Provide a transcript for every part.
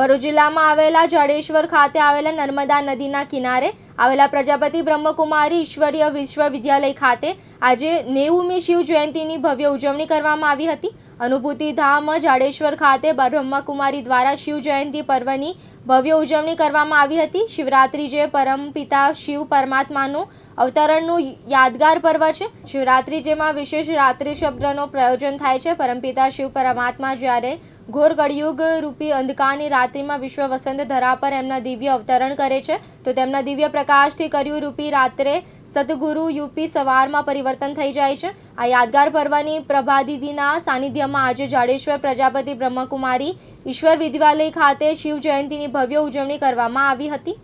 ભરૂચ જિલ્લામાં આવેલા જાડેશ્વર ખાતે આવેલા નર્મદા નદીના કિનારે આવેલા પ્રજાપતિ બ્રહ્મકુમારી ઈશ્વરીય વિશ્વવિદ્યાલય ખાતે આજે નેવુમી શિવ જયંતીની ભવ્ય ઉજવણી કરવામાં આવી હતી. અનુભૂતિ ધામ જાડેશ્વર ખાતે બ્રહ્મકુમારી દ્વારા શિવ જયંતી પર્વની ભવ્ય ઉજવણી કરવામાં આવી હતી. શિવરાત્રિ જે પરમપિતા શિવ પરમાત્માનું અવતરણનું યાદગાર પર્વ છે. શિવરાત્રિ જેમાં વિશેષ રાત્રિ શબ્દનો પ્રયોજન થાય છે. પરમપિતા શિવ પરમાત્મા જ્યારે ઘોર કળિયુગ રૂપી અંધકારની રાત્રિમાં વિશ્વ વસંત ધરા પર એમના દિવ્ય અવતરણ કરે છે. તો તેમના દિવ્ય પ્રકાશથી કર્યું રૂપી રાત્રે સદગુરુ યુપી સવારમાં પરિવર્તન થઈ જાય છે. આ યાદગાર પર્વની પ્રભાદિદીના સાનિધ્યમાં આજે જાડેશ્વર પ્રજાપતિ બ્રહ્મકુમારી ઈશ્વર વિદ્યાલય ખાતે શિવ જયંતીની ભવ્ય ઉજવણી કરવામાં આવી હતી.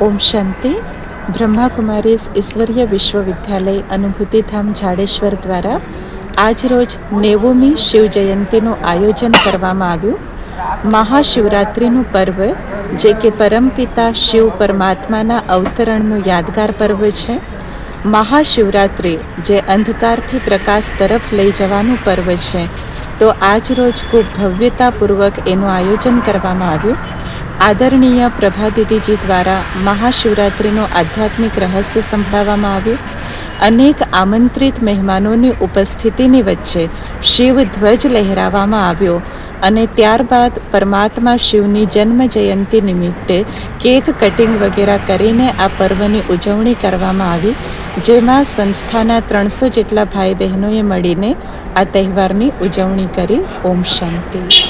ઓમ શાંતિ. બ્રહ્માકુમારીઝ ઈશ્વરીય વિશ્વવિદ્યાલય અનુભૂતિધામ જાડેશ્વર દ્વારા આજરોજ નેવુમી શિવ જયંતીનું આયોજન કરવામાં આવ્યું. મહાશિવરાત્રિનું પર્વ, જે કે પરમપિતા શિવ પરમાત્માના અવતરણનું યાદગાર પર્વ છે. મહાશિવરાત્રિ, જે અંધકારથી પ્રકાશ તરફ લઈ જવાનું પર્વ છે, તો આજરોજ ખૂબ ભવ્યતાપૂર્વક એનું આયોજન કરવામાં આવ્યું. આદરણીય પ્રભાદીદીજી દ્વારા મહાશિવરાત્રિનું આધ્યાત્મિક રહસ્ય સંભળાવવામાં આવ્યું. અનેક આમંત્રિત મહેમાનોની ઉપસ્થિતિની વચ્ચે શિવ ધ્વજ લહેરાવવામાં આવ્યો અને ત્યારબાદ પરમાત્મા શિવની જન્મ જયંતિ નિમિત્તે કેક કટિંગ વગેરે કરીને આ પર્વની ઉજવણી કરવામાં આવી, જેમાં સંસ્થાના ત્રણસો જેટલા ભાઈ બહેનોએ મળીને આ તહેવારની ઉજવણી કરી. ઓમ શાંતિ.